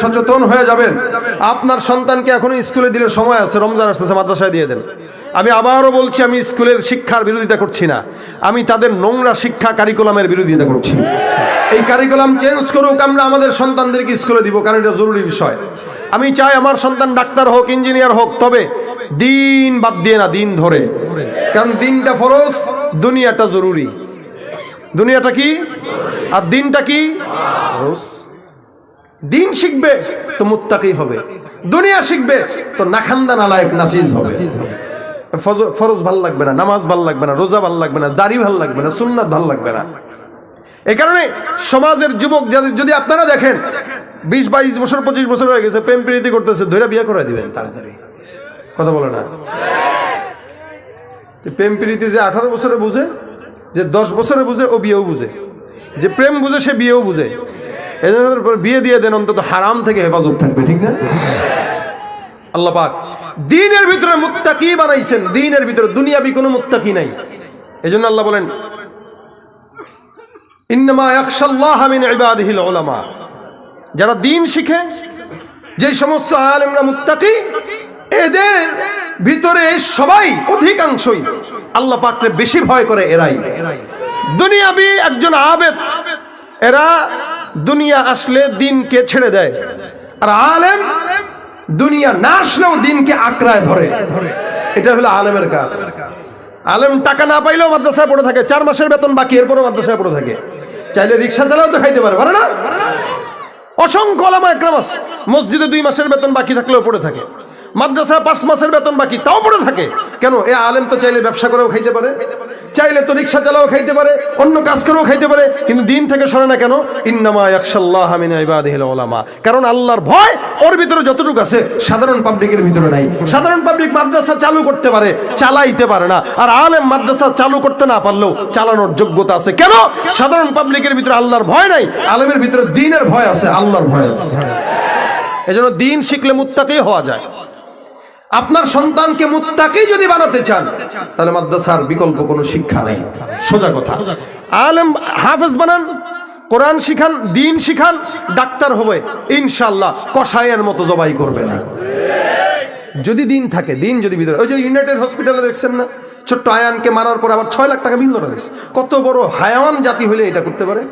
সচেতন হয়ে যাবেন। আপনার সন্তানকে এখনও স্কুলে দিলে সময় আছে, রমজান আসতেছে, মাদ্রাসায় দিয়ে দেন। আমি আবারও বলছি, আমি স্কুলের শিক্ষার বিরোধিতা করছি না। আমি তাদের নোংরা শিক্ষা কারিকুলামের বিরোধিতা করছি। এই কারিকুলাম চেঞ্জ করুক, আমরা আমাদের সন্তানদেরকে স্কুলে দিব, কারণ এটা জরুরি বিষয়। আমি চাই আমার সন্তান ডাক্তার হোক, ইঞ্জিনিয়ার হোক, তবে দিন বাদ দিয়ে না, দিন ধরে। কারণ দিনটা ফরজ, দুনিয়াটা জরুরি। দুনিয়াটা কি? আর দিনটা কি? ফরজ। দিন শিখবে তো মুত্তাকি হবে। দুনিয়া শিখবে তো নাখান্দা নালায়ক নাচিজ হবে। ফরজ ভালো লাগবে না, নামাজ ভালো লাগবে না, রোজা ভালো লাগবে না, দাড়ি ভালো লাগবে না, সুন্নাত ভালো লাগবে না। এই কারণে সমাজের যুবক যদি আপনারা দেখেন, বিশ, বাইশ বছর, পঁচিশ বছর হয়ে গেছে, প্রেম প্রীতি করতেছে ধরে বিয়ে করে দিবেন তাড়াতাড়ি। কথা বলে না? প্রেম প্রীতি যে আঠারো বছরে বুঝে, যে দশ বছরে বুঝে, ও বিয়েও বুঝে। যে প্রেম বুঝে, সে বিয়েও বুঝে। এই জন্য বিয়ে দিয়ে দেন, অন্তত হারাম থেকে হেফাজত থাকবে, ঠিক না? আল্লাহ পাক দিনের ভিতরে মুত্তাকি বানাইছেন, দিনের ভিতরে দুনিয়াবি কোনো মুত্তাকি নাই। এই জন্য আল্লাহ বলেন, ইন্নামা ইয়াখশাল্লাহ মিন যারা দিন শিখে, যে সমস্ত আলেমরা মুত্তাকি, এদের ভিতরে সবাই অধিকাংশই আল্লাহ পাককে বেশি ভয় করে এরাই। দুনিয়াবি একজন আবেদ, এরা দুনিয়া আসলে দিনকে ছেড়ে দেয়। আর আলেম দুনিয়া না আসলেও দিনকে আঁকড়ায় ধরে। এটা হলো আলেমের কাজ। আলেম টাকা না পাইলেও মাদ্রাসায় পড়ে থাকে, চার মাসের বেতন বাকি, এরপরও মাদ্রাসায় পড়ে থাকে। চাইলে রিক্সা চালাও তো খাইতে পারে পারে না? অসংখ্য আলামা একরাম মাস মসজিদে দুই মাসের বেতন বাকি থাকলেও পড়ে থাকে। মাদ্রাসায় পাঁচ মাসের বেতন বাকি, তাও পড়ে থাকে। কেন? এ আলেম তো চাইলে ব্যবসা করেও খাইতে পারে, চাইলে তো রিক্সা চালাও খাইতে পারে, অন্য কাজ করেও খাইতে পারে, কিন্তু দিন থেকে সরে না কেন? ইন্নামা ইয়াকশাল্লাহ মিন কারণ আল্লাহর ভয় ওর ভিতরে যতটুকু আছে, সাধারণ পাবলিকের ভিতরে নাই। সাধারণ পাবলিক মাদ্রাসা চালু করতে পারে, চালাইতে পারে না। আর আলেম মাদ্রাসা চালু করতে না পারলেও চালানোর যোগ্যতা আছে। কেন? সাধারণ পাবলিকের ভিতরে আল্লাহর ভয় নাই, আলেমের ভিতরে দিনের ভয় আছে, আল্লাহর ভয় আছে। এজন্য দিন শিখলে মুত্তাকি হওয়া যায়। আপনার সন্তানকে মুত্তাকি যদি বানাতে চান, তাহলে মাদ্রাসার বিকল্প কোনো শিক্ষা নেই। সোজা কথা। আলেম হাফেজ বানান, কোরআন শিখান, দিন শিখান, ডাক্তার হবে ইনশাল্লাহ কষায়ের মতো জবাই করবে না। যদি দিন থাকে, দিন যদি ভিতরে ওই যে ইউনাইটেড হসপিটালে দেখছেন না? ছোট্ট আয়ানকে মারার পর আবার ছয় লাখ টাকা দিচ্ছে কত বড় হায়ান জাতি হলে এটা করতে পারে?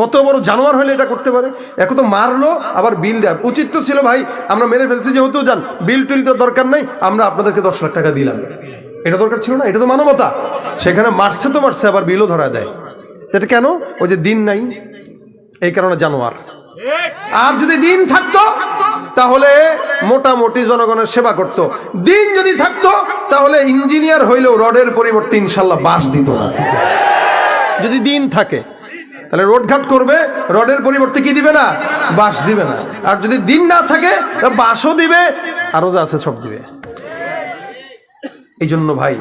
কত বড় জানোয়ার হলে এটা করতে পারে? এখন তো মারলো, আবার বিল দেওয়ার উচিত তো ছিল ভাই, আমরা মেরে ফেলছি যেহেতু যান বিল টিল তো দরকার নাই, আমরা আপনাদেরকে দশ লাখ টাকা দিলাম। এটা দরকার ছিল না? এটা তো মানবতা। সেখানে মারছে তো মারছে, আবার বিলও ধরা দেয়। এটা কেন? ওই যে দিন নাই, এই কারণে জানোয়ার। আর যদি দিন থাকতো, তাহলে মোটামুটি জনগণের সেবা করত। দিন যদি থাকতো, তাহলে ইঞ্জিনিয়ার হইলেও রডের পরিবর্তে ইনশাল্লাহ বাস দিত না। যদি দিন থাকে তাহলে রোডঘাট করবে, রডের পরিবর্তে কি দিবে না? বাঁশ দিবে না। আর যদি দিন না থাকে বাঁশও দিবে, আরও যা আছে, সব দিবে। এই জন্য ভাই,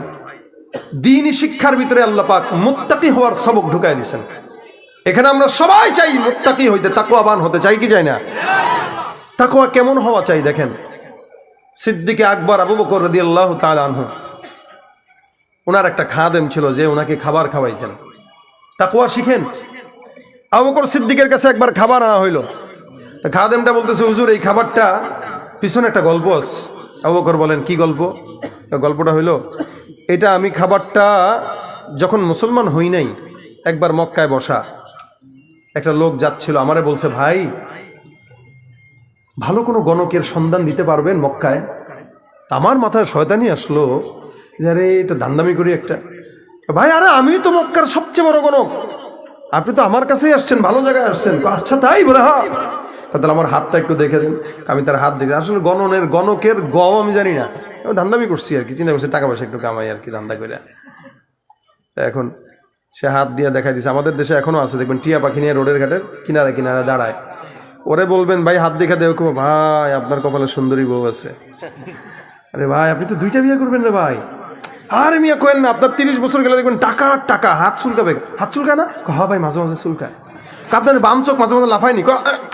দিনই শিক্ষার ভিতরে আল্লাহ পাক মুত্তাকি হওয়ার সবক ঢুকাই দিছেন এখানে আমরা সবাই চাই মুত্তাকি হইতে, তাকওয়াবান হতে, চাই কি চাই না? তাকওয়া কেমন হওয়া চাই দেখেন। সিদ্দিকে আকবর আবু বকর রাদিয়াল্লাহু তাআলা আনহু ওনার একটা খাদেম ছিল যে ওনাকে খাবার খাওয়াইতেন। তাকওয়া শিখেন? আবু বকর সিদ্দিকের কাছে একবার খাবার আনা হইল। তা খাদেমটা বলতেছে, হুজুর, এই খাবারটা পিছনে একটা গল্প আছে। আবু বকর বলেন, কি গল্প? গল্পটা হইল, এটা আমি খাবারটা যখন মুসলমান হই নাই, একবার মক্কায় বসা, একটা লোক যাচ্ছিল, আমারে বলছে, ভাই, ভালো কোনো গণকের সন্ধান দিতে পারবেন মক্কায়? আমার মাথায় শয়তানি আসলো যে, আরে, এটা দান্দামি করি একটা। ভাই, আরে আমি তো মক্কার সবচেয়ে বড় গণক। আপনি তো আমার কাছেই আসছেন, ভালো জায়গায় আসছেন। আচ্ছা তাই বলে হ্যাঁ। তাহলে আমার হাতটা একটু দেখে দিন। আমি তার হাত দেখে। আসলে গণনের, গণকের গ আমি জানি না। ধান্দামি করছি আর কি, চিন্তা করছি, টাকা পয়সা একটু কামাই আর কি, ধান্দা করে এখন সে হাত দিয়ে দেখাই দিছে। আমাদের দেশে এখনও আছে, দেখবেন, টিয়া পাখি নিয়ে রোডের ঘাটের কিনারে কিনারে দাঁড়ায়। ওরে বলবেন, ভাই, হাত দেখা দেখো ভাই, আপনার কপালে সুন্দরী বউ আছে। আরে ভাই, আপনি তো দুইটা বিয়ে করবেন রে ভাই। আরে মিয়া কোয়েন না, আপনার তিরিশ বছর গেলে দেখবেন টাকা টাকা, হাত চুলকাবে। হাত চুলকায় না? হ ভাই, মাঝে মাঝে চুলকায়। আপনার বাম চোখ মাঝে মাঝে লাফায়নি। ক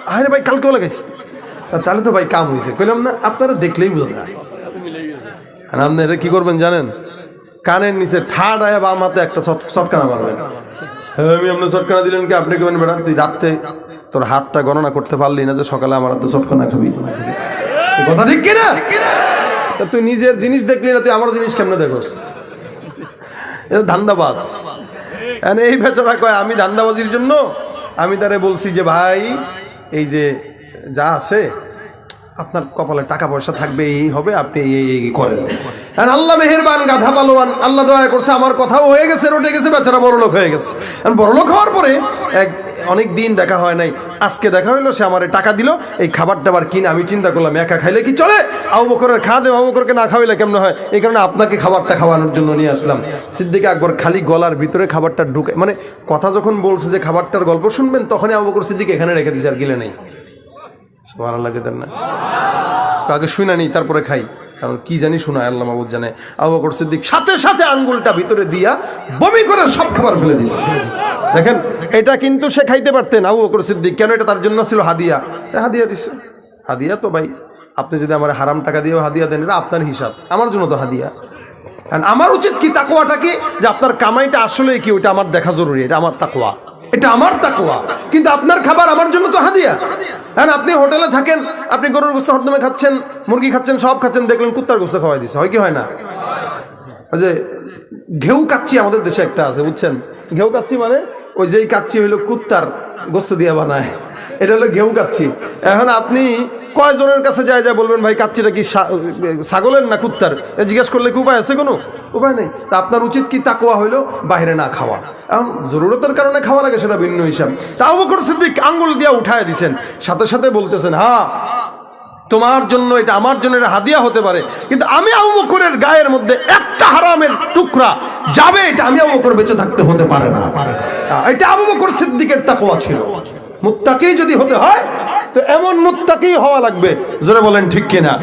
আরে ভাই কালকেও লাগাইছি তাহলে তো ভাই কাম হয়েছে কইলাম না, আপনারা দেখলেই বোঝা যায়। আর আপনি এটা কি করবেন জানেন? কানের নিচে ঠাড আয়া বাম হাতে একটা চট- চটকানা মারবেন। আমি আপনার চটকানা দিলেন কি? আপনি কেবেন বেড়া তুই রাত্রে তোর হাতটা গণনা করতে পারলি না যে সকালে আমার হাতে চটকনা খাবি। কথা ঠিক কিনা? তা তুই নিজের জিনিস দেখলি না, তুই আমার জিনিস কেমনে দেখোস? এটা ধান্দাবাজ। And এই বেচারা কয়, আমি ধান্দাবাজির জন্য? আমি তারে বলছি যে, ভাই, এই যে যা আছে, আপনার কপালে টাকা পয়সা থাকবে, এই হবে, আপনি এই এই করেন। And আল্লাহ মেহেরবান, গাধা পালোয়ান, আল্লাহ দয়া করছে, আমার কথাও হয়ে গেছে, রটে গেছে, বেচারা বড়লোক হয়ে গেছে। And বড় হওয়ার পরে এক অনেক দিন দেখা হয় নাই। আজকে দেখা হইল, সে আমার টাকা দিল, এই খাবার টাবার কিনে। আমি চিন্তা করলাম, একা খাইলে কি চলে? আবু বকরের খা দেব আবু না খাওয়াইলে কেমন হয়? এই কারণে আপনাকে খাবারটা খাওয়ানোর জন্য নিয়ে আসলাম। সিদ্দিকে একবার খালি গলার ভিতরে খাবারটা ঢুকে মানে কথা যখন বলছে যে খাবারটার গল্প শুনবেন, তখনই আবু বকর সিদ্দিক এখানে রেখে দিয়েছে আর গিলে নেই। ভালো লাগে না। আগে শুনে নিই তারপরে খাই। কারণ কি জানি শোনা আল্লাহ মাহবুদ জানে। আবু বকর সিদ্দিক সাথে সাথে আঙ্গুলটা ভিতরে দিয়া বমি করে সব খাবার ফেলে দিছে। দেখেন, এটা কিন্তু সে খাইতে পারতেন আবু বকর সিদ্দিক। কেন এটা তার জন্য ছিল হাদিয়া? হাদিয়া দিছে। হাদিয়া তো ভাই, আপনি যদি আমার হারাম টাকা দিয়েও হাদিয়া দেন, এটা আপনার হিসাব। আমার জন্য তো হাদিয়া। কারণ আমার উচিত কি তাকোয়াটা কি? যে আপনার কামাইটা আসলে কি, ওইটা আমার দেখা জরুরি, এটা আমার তাকোয়া এটা আমার তাকোয়া কিন্তু আপনার খাবার আমার জন্য তো হাদিয়া। হ্যাঁ আপনি হোটেলে থাকেন, আপনি গরুর গোস্ত হরদমে খাচ্ছেন, মুরগি খাচ্ছেন, সব খাচ্ছেন, দেখলেন কুত্তার গোস্ত খাওয়াই দিছে। হয় কি হয় না? যে ঘেউ কাচ্ছি আমাদের দেশে একটা আছে, বুঝছেন? ঘেউ কাচ্ছি মানে ওই যেই কাচ্ছি হইল কুত্তার গোস্ত দিয়ে বানায়। এটা হলো ঘেউ কাচ্ছি এখন আপনি কয়জনের কাছে যায় যায় বলবেন, ভাই, কাচ্চিটা কি ছাগলের না কুত্তার? জিজ্ঞেস করলে কি উপায় আছে কোনো? উপায় নেই। তা আপনার উচিত কি তাকোয়া হইল বাইরে না খাওয়া? এখন জরুরতের কারণে খাওয়া লাগে সেটা ভিন্ন হিসাব। তাও বকর সিদ্দিক আঙ্গুল দিয়ে উঠায় দিছেন, সাথে সাথে বলতেছেন হ্যাঁ তোমার জন্য এটা আমার জন্য এটা হাদিয়া হতে পারে, কিন্তু আমি আবু বকরের গায়ের মধ্যে একটা হারামের টুকরা যাবে, এটা আমি আবু বকর বেঁচে থাকতে হতে পারে না। এটা আবু বকর সিদ্দিকের তাকওয়া ছিল। মুত্তাকি যদি হতে হয় তো এমন মুত্তাকি হওয়া লাগবে। জোরে বলেন ঠিক কিনা?